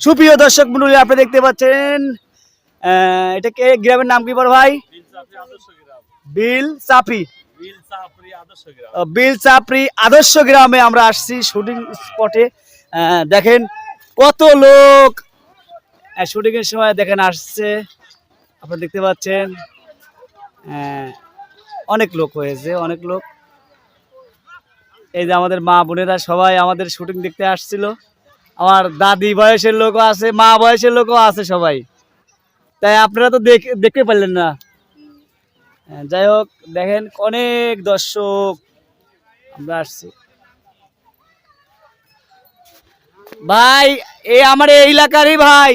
সুপ্রিয় দর্শক মন্ডলী আপনি দেখতে পাচ্ছেন এটা কে গ্রামের নাম কি বড় ভাই? বিল চাপি আহ, বিল চাপড়ি আদর্শ গ্রামে আমরা আসছি শুটিং স্পটে। দেখেন কত লোক শুটিং এর সময় দেখেন আসছে। আপনারা দেখতে পাচ্ছেন অনেক লোক হয়েছে অনেক লোক। এই যে আমাদের মা বোনেরা সবাই আমাদের শুটিং দেখতে আসছিল। আমার দাদি বয়সের লোকও আছে মা বয়সের লোকও আছে সবাই। তাই আপনারা তো দেখ- দেখতে পারলেন না। হ্যাঁ, যাই হোক দেখেন অনেক দর্শক আমরা আসছি। ভাই এ আমার এই এলাকারই ভাই।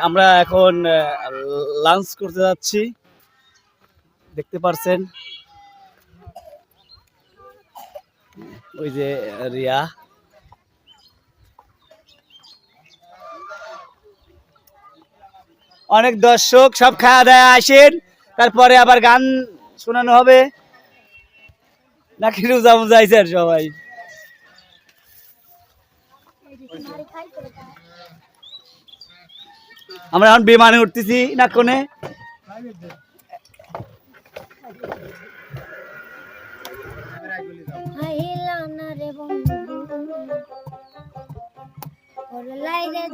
আমরা এখন লাঞ্চ করতে যাচ্ছি। দেখতে পারছেন? ওই যে রিয়া। অনেক দর্শক, সব খাওয়া দাওয়া আসেন। তারপরে আবার গান শোনানো হবে। নাকি রোজা মোজা মুজাইছেন সবাই? আমরা এখন বিমানে উঠতেছি না কোনে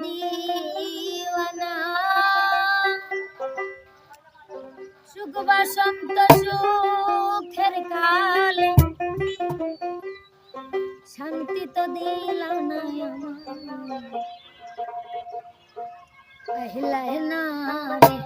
দিওয়ানা। বসন্ত সুখের কালে। শান্তি তো দিলাম না আমার পহলা না রে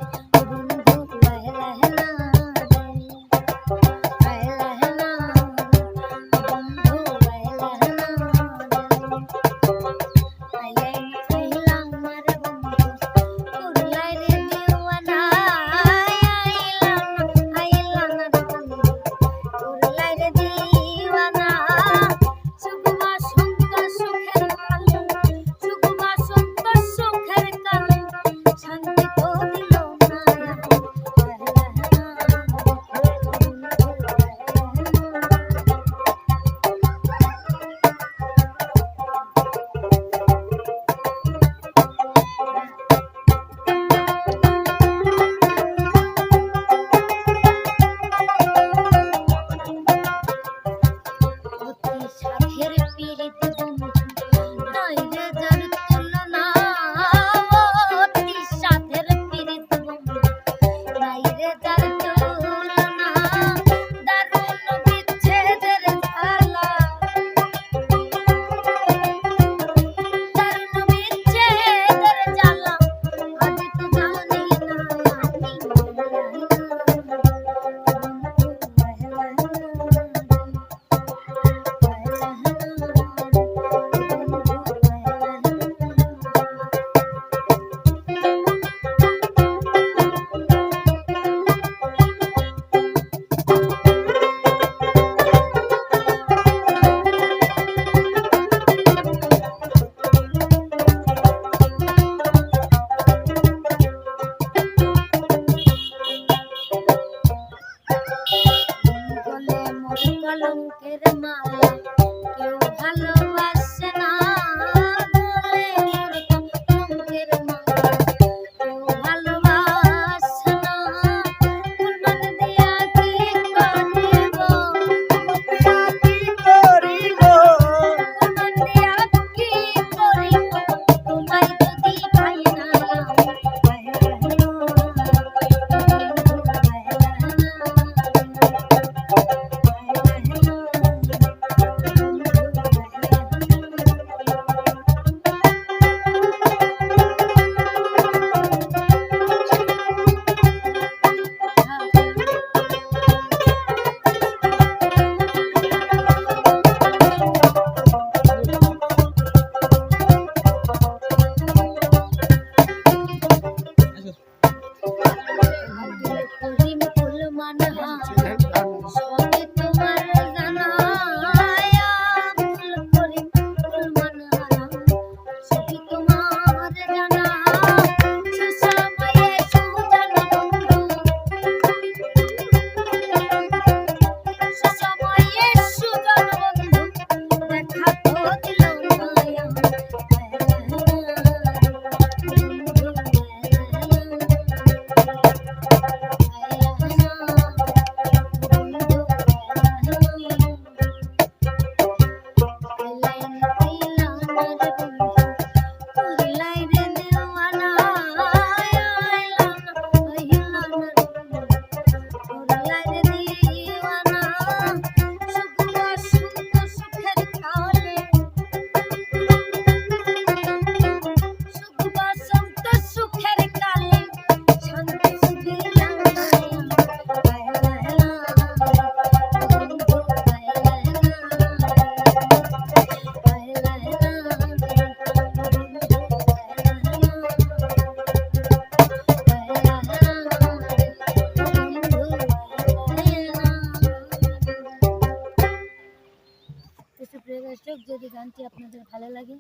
গানটি আপনাদের ভালো লাগে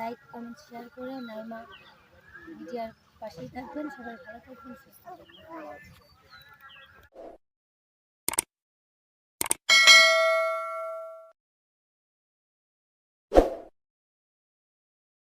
লাইক, কমেন্ট, শেয়ার করে নাইমা ভিডিওর পাশেই থাকবেন। সবাই ভালো থাকবেন, সুস্থ থাকবেন।